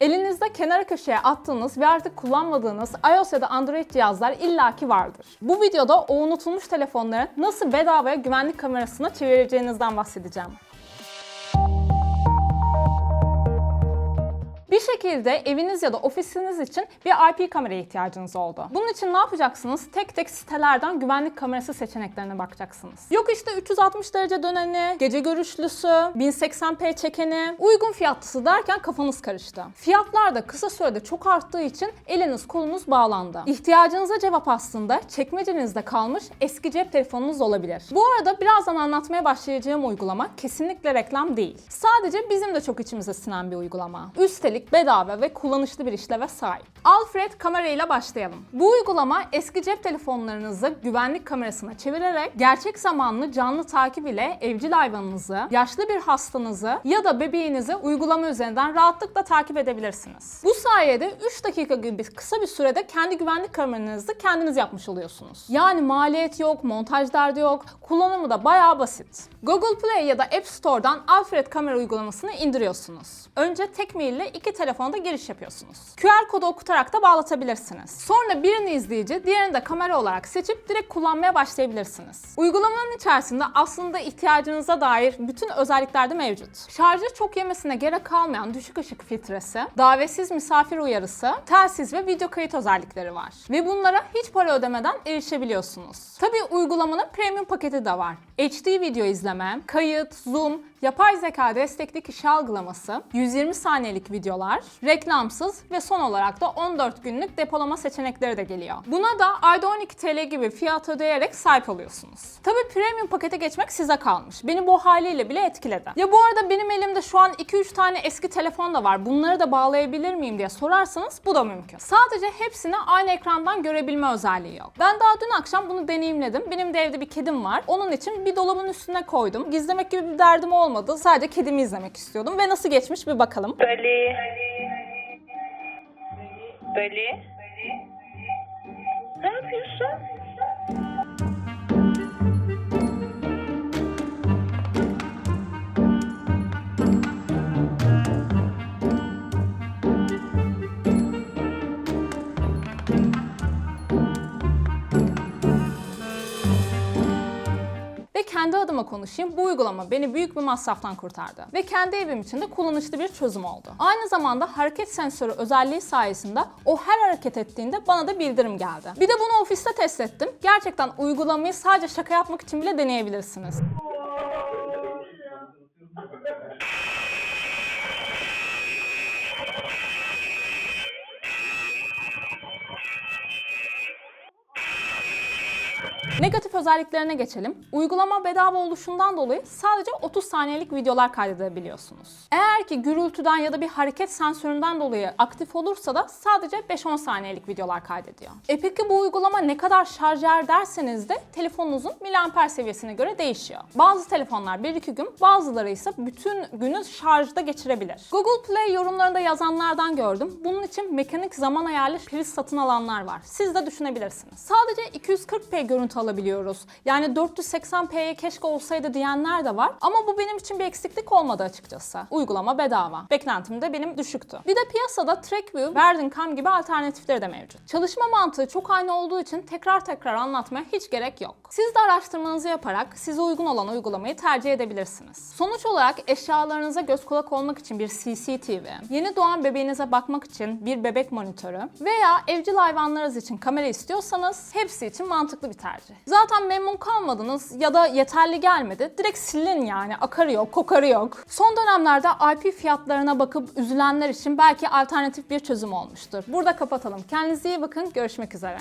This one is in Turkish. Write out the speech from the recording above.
Elinizde kenara köşeye attığınız ve artık kullanmadığınız iOS ya da Android cihazlar illaki vardır. Bu videoda o unutulmuş telefonları nasıl bedavaya güvenlik kamerasına çevireceğinizden bahsedeceğim. Bir şekilde eviniz ya da ofisiniz için bir IP kameraya ihtiyacınız oldu. Bunun için ne yapacaksınız? Tek tek sitelerden güvenlik kamerası seçeneklerine bakacaksınız. Yok işte 360 derece döneni, gece görüşlüsü, 1080p çekeni, uygun fiyatlısı derken kafanız karıştı. Fiyatlar da kısa sürede çok arttığı için eliniz kolunuz bağlandı. İhtiyacınıza cevap aslında çekmecenizde kalmış eski cep telefonunuz olabilir. Bu arada birazdan anlatmaya başlayacağım uygulama kesinlikle reklam değil. Sadece bizim de çok içimize sinen bir uygulama. Üstelik bedava ve kullanışlı bir işleve sahip. Alfred kamera ile başlayalım. Bu uygulama eski cep telefonlarınızı güvenlik kamerasına çevirerek gerçek zamanlı canlı takip ile evcil hayvanınızı, yaşlı bir hastanızı ya da bebeğinizi uygulama üzerinden rahatlıkla takip edebilirsiniz. Bu sayede 3 dakika gibi kısa bir sürede kendi güvenlik kameranızı kendiniz yapmış oluyorsunuz. Yani maliyet yok, montaj derdi yok, kullanımı da bayağı basit. Google Play ya da App Store'dan Alfred kamera uygulamasını indiriyorsunuz. Önce tek mail ile iki telefonda giriş yapıyorsunuz. QR kodu okutarak da bağlatabilirsiniz. Sonra birini izleyici, diğerini de kamera olarak seçip direkt kullanmaya başlayabilirsiniz. Uygulamanın içerisinde aslında ihtiyacınıza dair bütün özellikler de mevcut. Şarjı çok yemesine gerek kalmayan düşük ışık filtresi, davetsiz misafir uyarısı, telsiz ve video kayıt özellikleri var. Ve bunlara hiç para ödemeden erişebiliyorsunuz. Tabii uygulamanın premium paketi de var. HD video izleme, kayıt, zoom, yapay zeka destekli kişi algılaması, 120 saniyelik videolar, reklamsız ve son olarak da 14 günlük depolama seçenekleri de geliyor. Buna da ayda 12 TL gibi fiyat ödeyerek sahip oluyorsunuz. Tabii premium pakete geçmek size kalmış. Beni bu haliyle bile etkiledi. Ya bu arada benim elimde şu an 2-3 tane eski telefon da var. Bunları da bağlayabilir miyim diye sorarsanız bu da mümkün. Sadece hepsini aynı ekrandan görebilme özelliği yok. Ben daha dün akşam bunu deneyimledim. Benim de evde bir kedim var. Onun için bir dolabın üstüne koydum. Gizlemek gibi bir derdim olmadı. Sadece kedimi izlemek istiyordum ve nasıl geçmiş bir bakalım. Dali. Dali. Ne yapıyorsun? Kendi adıma konuşayım. Bu uygulama beni büyük bir masraftan kurtardı. Ve kendi evim için de kullanışlı bir çözüm oldu. Aynı zamanda hareket sensörü özelliği sayesinde o her hareket ettiğinde bana da bildirim geldi. Bir de bunu ofiste test ettim. Gerçekten uygulamayı sadece şaka yapmak için bile deneyebilirsiniz. Negatif özelliklerine geçelim. Uygulama bedava oluşundan dolayı sadece 30 saniyelik videolar kaydedebiliyorsunuz. Eğer ki gürültüden ya da bir hareket sensöründen dolayı aktif olursa da sadece 5-10 saniyelik videolar kaydediyor. E peki bu uygulama ne kadar şarj yer derseniz de telefonunuzun miliamper seviyesine göre değişiyor. Bazı telefonlar 1-2 gün, bazıları ise bütün günü şarjda geçirebilir. Google Play yorumlarında yazanlardan gördüm. Bunun için mekanik zaman ayarlı priz satın alanlar var. Siz de düşünebilirsiniz. Sadece 240p görüntü alabiliyoruz. Yani 480p'ye keşke olsaydı diyenler de var. Ama bu benim için bir eksiklik olmadı açıkçası. Uygulama bedava. Beklentim de benim düşüktü. Bir de piyasada TrackView, Verdin.com gibi alternatifleri de mevcut. Çalışma mantığı çok aynı olduğu için tekrar tekrar anlatmaya hiç gerek yok. Siz de araştırmanızı yaparak size uygun olan uygulamayı tercih edebilirsiniz. Sonuç olarak eşyalarınıza göz kulak olmak için bir CCTV, yeni doğan bebeğinize bakmak için bir bebek monitörü veya evcil hayvanlarınız için kamera istiyorsanız hepsi için mantıklı bir tercih. Zaten memnun kalmadınız ya da yeterli gelmedi. Direkt silin yani. Akarı yok, kokarı yok. Son dönemlerde IP fiyatlarına bakıp üzülenler için belki alternatif bir çözüm olmuştur. Burada kapatalım. Kendinize iyi bakın. Görüşmek üzere.